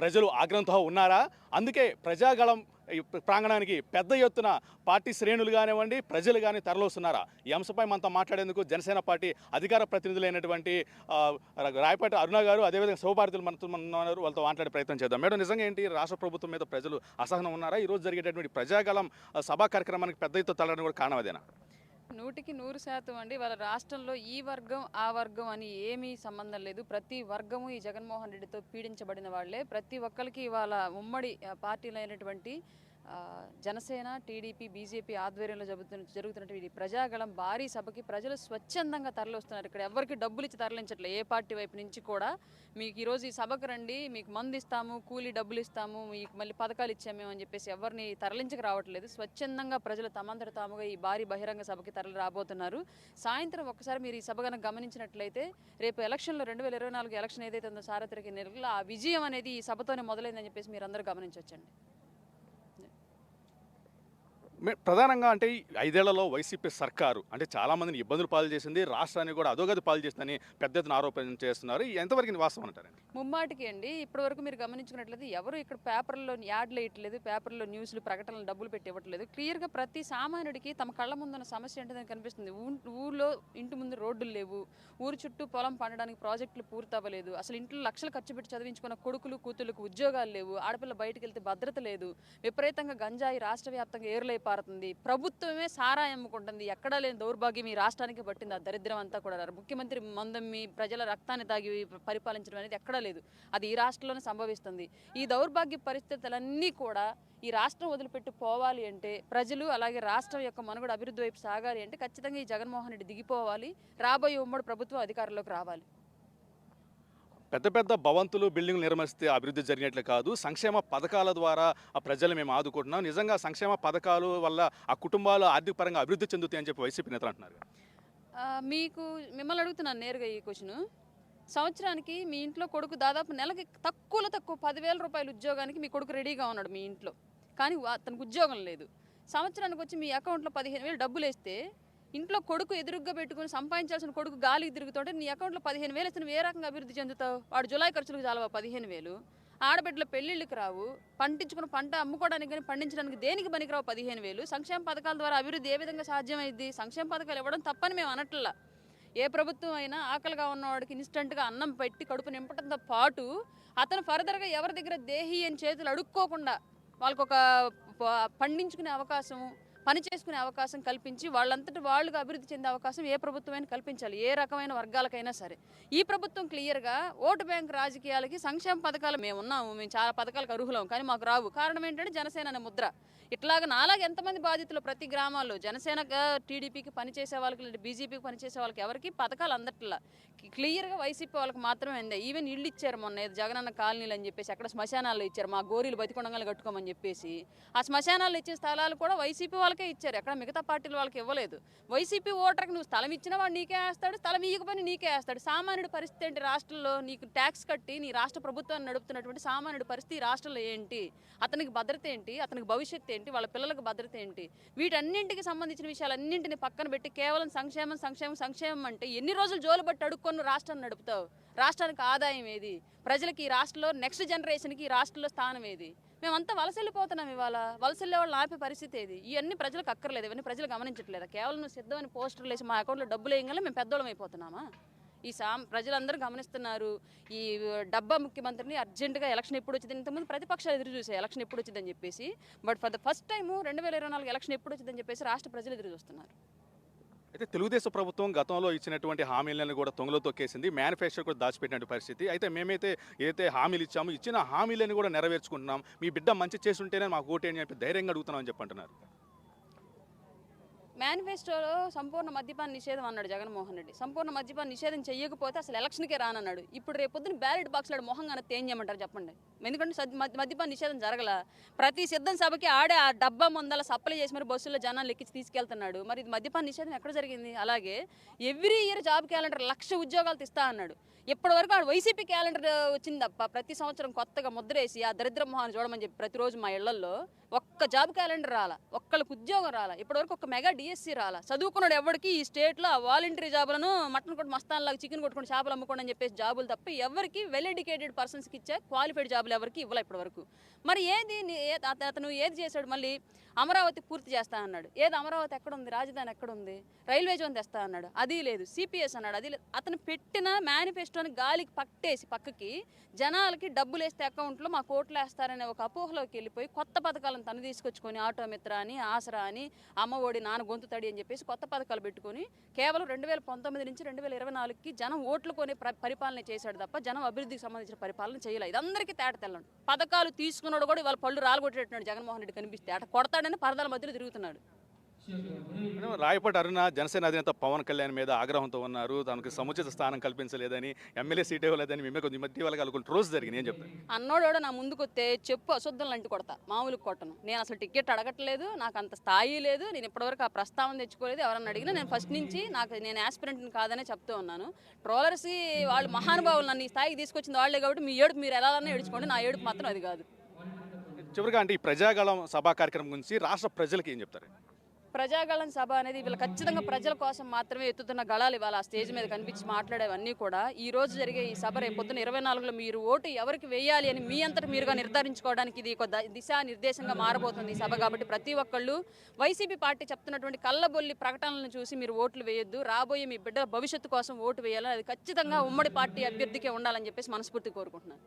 ప్రజలు ఆగ్రహంతో ఉన్నారా? అందుకే ప్రజాగళం ఈ ప్రాంగణానికి పెద్ద ఎత్తున పార్టీ శ్రేణులు కానివ్వండి ప్రజలు కానీ తరలోస్తున్నారా? ఈ అంశంపై మనతో మాట్లాడేందుకు జనసేన పార్టీ అధికార ప్రతినిధులైనటువంటి రాయపాటి అరుణ గారు అదేవిధంగా శివభారతులు మనతో ఉన్నారు వాళ్ళతో మాట్లాడే ప్రయత్నం చేద్దాం. మేడం నిజంగా ఏంటి? రాష్ట్ర ప్రభుత్వం మీద ప్రజలు అసహనం ఉన్నారా? ఈరోజు జరిగేటటువంటి ప్రజాగళం సభా కార్యక్రమానికి పెద్ద ఎత్తున తరలడం కూడా కారణం అదేనా? నూటికి నూరు శాతం అండి. వాళ్ళ రాష్ట్రంలో ఈ వర్గం ఆ వర్గం అని ఏమీ సంబంధం లేదు. ప్రతి వర్గము ఈ జగన్మోహన్ రెడ్డితో పీడించబడిన వాళ్ళే. ప్రతి ఒక్కరికి వాళ్ళ ఉమ్మడి పార్టీలైనటువంటి జనసేన టీడీపీ బీజేపీ ఆధ్వర్యంలో జరుగుతున్న జరుగుతున్నటువంటి ప్రజాగళం భారీ సభకి ప్రజలు స్వచ్ఛందంగా తరలిస్తున్నారు. ఇక్కడ ఎవరికి డబ్బులు ఇచ్చి తరలించట్లేదు ఏ పార్టీ వైపు నుంచి కూడా మీకు ఈరోజు ఈ సభకు రండి మీకు మందు ఇస్తాము కూలీ డబ్బులు ఇస్తాము మీకు మళ్ళీ పథకాలు ఇచ్చామేమో అని చెప్పేసి ఎవరిని తరలించక రావట్లేదు. స్వచ్ఛందంగా ప్రజలు తమంతట తాముగా ఈ భారీ బహిరంగ సభకి తరలి రాబోతున్నారు. సాయంత్రం ఒక్కసారి మీరు ఈ సభ కనుక గమనించినట్లయితే రేపు ఎలక్షన్లో రెండు వేల ఇరవై నాలుగు ఎలక్షన్ ఏదైతే ఉందో సార్వత్రిక ఎన్నికల్లో ఆ విజయం అనేది ఈ సభతోనే మొదలైందని చెప్పేసి మీరు అందరూ గమనించవచ్చండి ప్రధానంగా అంటే ఐదేళ్ళలో వైసీపీ సర్కారు అంటే చాలామందిని ఇబ్బందులు పాలు చేసింది రాష్ట్రాన్ని కూడా అధోగతి పాలు చేసిందని పెద్ద ఎత్తున ఆరోపణ చేస్తున్నారు. ఎంతవరకు వాస్తవం అంటారండి ముమ్మాటికి అండి. ఇప్పటివరకు మీరు గమనించుకున్నట్లయితే ఎవరు ఇక్కడ పేపర్లో యాడ్లు వేయట్లేదు పేపర్లో న్యూస్లు ప్రకటనలు డబ్బులు పెట్టి ఇవ్వట్లేదు. క్లియర్గా ప్రతి సామాన్యుడికి తమ కళ్ళ ముందున్న సమస్య ఏంటో కనిపిస్తుంది. ఊళ్ళో ఊర్లో ఇంటి ముందు రోడ్లు లేవు. ఊరు చుట్టూ పొలం పండడానికి ప్రాజెక్టులు పూర్తి అవ్వలేదు అసలు ఇంట్లో లక్షలు ఖర్చు పెట్టి చదివించుకున్న కొడుకులు కూతుళ్ళకు ఉద్యోగాలు లేవు. ఆడపిల్ల బయటకు వెళ్తే భద్రత లేదు. విపరీతంగా గంజాయి రాష్ట్ర వ్యాప్తంగా ఏరులై పారుతుంది ప్రభుత్వమే సారా అమ్ముకుంటుంది ఎక్కడా లేని దౌర్భాగ్యం ఈ రాష్ట్రానికి పట్టింది. ఆ దరిద్రం అంతా కూడా ముఖ్యమంత్రి మందమ్మి ప్రజల రక్తాన్ని తాగి పరిపాలించడం అనేది ఎక్కడా లేదు. అది ఈ రాష్ట్రంలోనే సంభవిస్తుంది. ఈ దౌర్భాగ్య పరిస్థితులన్నీ కూడా ఈ రాష్ట్రం వదిలిపెట్టి పోవాలి అంటే ప్రజలు అలాగే రాష్ట్రం యొక్క మనుగడ అభివృద్ధి వైపు సాగాలి అంటే ఖచ్చితంగా ఈ జగన్మోహన్ రెడ్డి దిగిపోవాలి. రాబోయే ఉమ్మడి ప్రభుత్వం అధికారంలోకి రావాలి. పెద్ద పెద్ద భవంతులు బిల్డింగ్లు నిర్మిస్తే అభివృద్ధి జరిగినట్లు కాదు. సంక్షేమ పథకాల ద్వారా ఆ ప్రజలు మేము ఆదుకుంటున్నాం. నిజంగా సంక్షేమ పథకాలు వల్ల ఆ కుటుంబాలు ఆర్థిక పరంగా అభివృద్ధి చెందుతాయి అని చెప్పి వైసీపీ నేతలు అంటున్నారు. మీకు మిమ్మల్ని అడుగుతున్నాను నేరుగా ఈ క్వశ్చన్. సంవత్సరానికి మీ ఇంట్లో కొడుకు దాదాపు నెలకి తక్కువలో తక్కువ పదివేల రూపాయల ఉద్యోగానికి మీ కొడుకు రెడీగా ఉన్నాడు మీ ఇంట్లో. కానీ అతనికి ఉద్యోగం లేదు. సంవత్సరానికి వచ్చి మీ అకౌంట్లో పదిహేను వేలు డబ్బులు వేస్తే ఇంట్లో కొడుకు ఎదురుగ్గా పెట్టుకుని సంపాదించాల్సిన కొడుకు గాలికి తిరుగుతుంటే నీ అకౌంట్లో పదిహేను వేలు ఇస్తే ఏ రకంగా అభివృద్ధి చెందుతావు? వాడు జులై ఖర్చులకు చాలవా పదిహేను వేలు? ఆడబిడ్డల పెళ్ళిళ్ళకి రావు. పండించుకున్న పంట అమ్ముకోవడానికి కానీ పండించడానికి దేనికి పనికిరావు పదిహేను వేలు? సంక్షేమ పథకాల ద్వారా అభివృద్ధి ఏ విధంగా సాధ్యమైంది? సంక్షేమ పథకాలు ఇవ్వడం తప్పని మేము అనట్లా. ఏ ప్రభుత్వం అయినా ఆకలిగా ఉన్నవాడికి ఇన్స్టెంట్గా అన్నం పెట్టి కడుపు నింపడంతో పాటు అతను ఫర్దర్గా ఎవరి దగ్గర దేహి అని చేతులు అడుక్కోకుండా వాళ్ళకు ఒక పండించుకునే అవకాశం పని చేసుకునే అవకాశం కల్పించి వాళ్ళంతటి వాళ్ళుగా అభివృద్ధి చెందే అవకాశం ఏ ప్రభుత్వమైనా కల్పించాలి ఏ రకమైన వర్గాలకైనా సరే. ఈ ప్రభుత్వం క్లియర్గా ఓటు బ్యాంక్ రాజకీయాలకి సంక్షేమ పథకాలు మేము ఉన్నాము మేము చాలా పథకాలకు అర్హులం కానీ మాకు రావు. కారణం ఏంటంటే జనసేన అనే ముద్ర. ఇట్లాగ నాలాగా ఎంతమంది బాధితులు ప్రతి గ్రామాల్లో జనసేన టీడీపీకి పనిచేసే వాళ్ళకి లేదా బీజేపీకి పనిచేసే వాళ్ళకి ఎవరికి పథకాలు అందట్లా. క్లియర్గా వైసీపీ వాళ్ళకి మాత్రమే అందాయి ఈవెన్ ఇల్లు ఇచ్చారు మొన్న జగనన్న కాలనీలు అని చెప్పేసి అక్కడ శ్మశానాలు ఇచ్చారు. మా గోరీలు బతికొండంగా కట్టుకోమని చెప్పేసి. ఆ శ్మశానాలు ఇచ్చే స్థలాలు కూడా వైసీపీ వాళ్ళకి ఇచ్చారు. ఎక్కడ మిగతా పార్టీల వాళ్ళకి ఇవ్వలేదు. వైసీపీ ఓటర్కి నువ్వు స్థలం ఇచ్చిన వాడు నీకే వేస్తాడు స్థలం ఇవ్వకపోయినా నీకే వేస్తాడు. సామాన్యుడి పరిస్థితి ఏంటి? రాష్ట్రంలో నీకు ట్యాక్స్ కట్టి నీ రాష్ట్ర ప్రభుత్వాన్ని నడుపుతున్నటువంటి సామాన్యుడి పరిస్థితి రాష్ట్రంలో ఏంటి? అతనికి భద్రత ఏంటి? అతనికి భవిష్యత్తు ఏంటి? వాళ్ళ పిల్లలకు భద్రత ఏంటి? వీటన్నింటికి సంబంధించిన విషయాలన్నింటిని పక్కన పెట్టి కేవలం సంక్షేమం సంక్షేమం సంక్షేమం అంటే ఎన్ని రోజులు జోలు బట్టి అడుక్కొని రాష్ట్రాన్ని నడుపుతావు? రాష్ట్రానికి ఆదాయం ఏది? ప్రజలకి ఈ రాష్ట్రంలో నెక్స్ట్ జనరేషన్కి ఈ రాష్ట్రంలో స్థానం ఏది? మేమంతా వలస వెళ్ళిపోతున్నాం ఇవాళ. వలస వెళ్ళే వాళ్ళు ఆపే పరిస్థితి ఏది? ఇవన్నీ ప్రజలకు అక్కర్లేదు ఇవన్నీ ప్రజలు గమనించట్లేదు. కేవలం నువ్వు సిద్ధమని పోస్టర్లు వేసి మా అకౌంట్లో డబ్బులు వేయగానే మేము పెద్దోళ్ళం అయిపోతున్నామా? ఈ సాం ప్రజలందరూ గమనిస్తున్నారు. ఈ డబ్బా ముఖ్యమంత్రిని అర్జెంటుగా ఎలక్షన్ ఎప్పుడు వచ్చింది? ఇంతకుముందు ప్రతిపక్షాలు ఎదురు చూసాయి ఎలక్షన్ ఎప్పుడు వచ్చిందని చెప్పేసి but for the first time రెండు వేల ఇరవై నాలుగు ఎలక్షన్ ఎప్పుడు వచ్చిందని చెప్పేసి రాష్ట్ర ప్రజలు ఎదురు చూస్తున్నారు. అయితే తెలుగుదేశం ప్రభుత్వం గతంలో ఇచ్చినటువంటి హామీలను కూడా తొంగలో తొక్కేసింది. మేనిఫెస్టో కూడా దాచిపెట్టిన పరిస్థితి. అయితే మేమైతే ఏదైతే హామీలు ఇచ్చామో ఇచ్చిన హామీలను కూడా నెరవేర్చుకుంటున్నాం. మీ బిడ్డ మంచి చేసి ఉంటేనే మాకు ఓటు అని చెప్పి ధైర్యంగా అడుగుతున్నాం అని చెప్పి అంటున్నారు. మేనిఫెస్టోలో సంపూర్ణ మద్యపాన నిషేధం అన్నాడు జగన్మోహన్ రెడ్డి. సంపూర్ణ మద్యపాన నిషేధం చేయకపోతే అసలు ఎలక్షన్కే రానన్నాడు. ఇప్పుడు రేపు పొద్దున బ్యాలెట్ బాక్స్లో మొహం కన్నా ఏం చేయమంటారు చెప్పండి. ఎందుకంటే మద్యపాన నిషేధం జరగల. ప్రతి సిద్ధం సభకి ఆడే ఆ డబ్బా ముందల సప్లై చేసి మరి బస్సుల్లో జనాలు ఎక్కించి తీసుకెళ్తున్నాడు. మరి ఇది మద్యపాన నిషేధం ఎక్కడ జరిగింది? అలాగే every year job calendar lakh ఉద్యోగాలు తీస్తా అన్నాడు. ఇప్పటి వరకు ఆడు వైసీపీ క్యాలెండర్ వచ్చింది తప్ప ప్రతి సంవత్సరం కొత్తగా ముద్రేసి ఆ దరిద్ర మొహాన్ని చూడమని చెప్పి ప్రతిరోజు మా ఇళ్ళలో ఒక్క ఒక్క జాబ్ క్యాలెండర్ రాలా ఒక్కళ్ళకి ఉద్యోగం రాలా ఇప్పటివరకు ఒక మెగా డిఎస్సి రాలా. చదువుకున్నాడు ఎవరికి ఈ స్టేట్లో ఆ వాలంటరీ జాబులను మటన్ కొట్టు మస్తాన్లాగా చికెన్ కొట్టుకుని చేపలు అమ్ముకోండి అని చెప్పేసి జాబులు తప్ప ఎవరికి వెల్ ఎడ్యుకేటెడ్ పర్సన్స్కి ఇచ్చే క్వాలిఫైడ్ జాబులు ఎవరికి ఇవ్వలే ఇప్పటివరకు. మరి ఏది ఏ- అత- అతను ఏది చేశాడు మళ్ళీ అమరావతి పూర్తి చేస్తా అన్నాడు. ఏది అమరావతి ఎక్కడ ఉంది రాజధాని ఎక్కడ ఉంది రైల్వే జోన్ తెస్తా అన్నాడు. అది లేదు. సిపిఎస్ అన్నాడు. అది లేదు. అతను పెట్టిన మేనిఫెస్టోని గాలికి పట్టేసి పక్కకి జనాలకి డబ్బులు వేస్తే అకౌంట్లో మా కోట్లు వేస్తారనే ఒక అపోహలోకి వెళ్ళిపోయి కొత్త పథకాలను తనది తీసుకొచ్చుకొని ఆటో మిత్ర అని ఆసరా అని అమ్మ ఒడి నాన్న గొంతు తడి అని చెప్పేసి కొత్త పథకాలు పెట్టుకొని కేవలం రెండు వేల పంతొమ్మిది నుంచి రెండు వేల ఇరవై నాలుగుకి జనం ఓట్లు కొని పరిపాలన చేశాడు తప్ప జనం అభివృద్ధికి సంబంధించిన పరిపాలన చేయలేదు. ఇదందరికీ తేట తెల్లండి పథకాలు తీసుకున్నాడు కూడా ఇవాళ పళ్ళు రాలగొట్టేట్టున్నాడు జగన్మోహన్ రెడ్డి కనిపిస్తే. అట కొడతాడని పరదాల మధ్యలో తిరుగుతున్నాడు. రాయపాటి అరుణ జనసేన అధినేత పవన్ కళ్యాణ్ మీద ఆగ్రహంతో ఉన్నారు. తనకు సముచిత స్థానం కల్పించలేదని ఎమ్మెల్యే సీట్ ఇవ్వలేదని మేమే కొంచెం మధ్య వాళ్ళకి అనుకుంటే రోజు జరిగింది. ఏం చెప్తాను అన్నోడు నా ముందుకు వస్తే చెప్పు అశుద్ధం లాంటి కొడతా మామూలుగా కొట్టను. నేను అసలు టికెట్ అడగట్లేదు నాకు అంత స్థాయి లేదు నేను ఇప్పటివరకు ఆ ప్రస్తావన తెచ్చుకోలేదు ఎవరన్నా అడిగినా నేను ఫస్ట్ నుంచి నాకు నేను ఆస్పిరెంట్ని కాదనే చెప్తూ ఉన్నాను. ట్రోలర్స్ వాళ్ళు మహానుభావులు నన్ను ఈ స్థాయికి తీసుకొచ్చింది వాళ్ళే కాబట్టి మీ ఏడుపు మీరు ఎలా ఏడుచుకోండి నా ఏడుపు మాత్రం అది కాదు. చివరిగా అంటే ఈ ప్రజాగళం సభా కార్యక్రమం గురించి రాష్ట్ర ప్రజలకి ఏం చెప్తారు? ప్రజాగళం సభ అనేది వీళ్ళు ఖచ్చితంగా ప్రజల కోసం మాత్రమే ఎత్తుతున్న గళాలు ఇవాళ ఆ స్టేజ్ మీద కనిపించి మాట్లాడేవన్నీ కూడా. ఈ రోజు జరిగే ఈ సభ రేపు పొద్దున ఇరవై నాలుగులో మీరు ఓటు ఎవరికి వేయాలి అని మీ అంతటి మీరుగా నిర్ధారించుకోవడానికి ఇది ఒక ద- దిశా నిర్దేశంగా మారబోతుంది ఈ సభ కాబట్టి ప్రతి ఒక్కళ్ళు వైసీపీ పార్టీ చెప్తున్నటువంటి కళ్ళబొల్లి ప్రకటనలను చూసి మీరు ఓట్లు వేయొద్దు. రాబోయే మీ బిడ్డల భవిష్యత్తు కోసం ఓటు వేయాలని అది ఖచ్చితంగా ఉమ్మడి పార్టీ అభ్యర్థికే ఉండాలని చెప్పేసి మనస్ఫూర్తి కోరుకుంటున్నాను.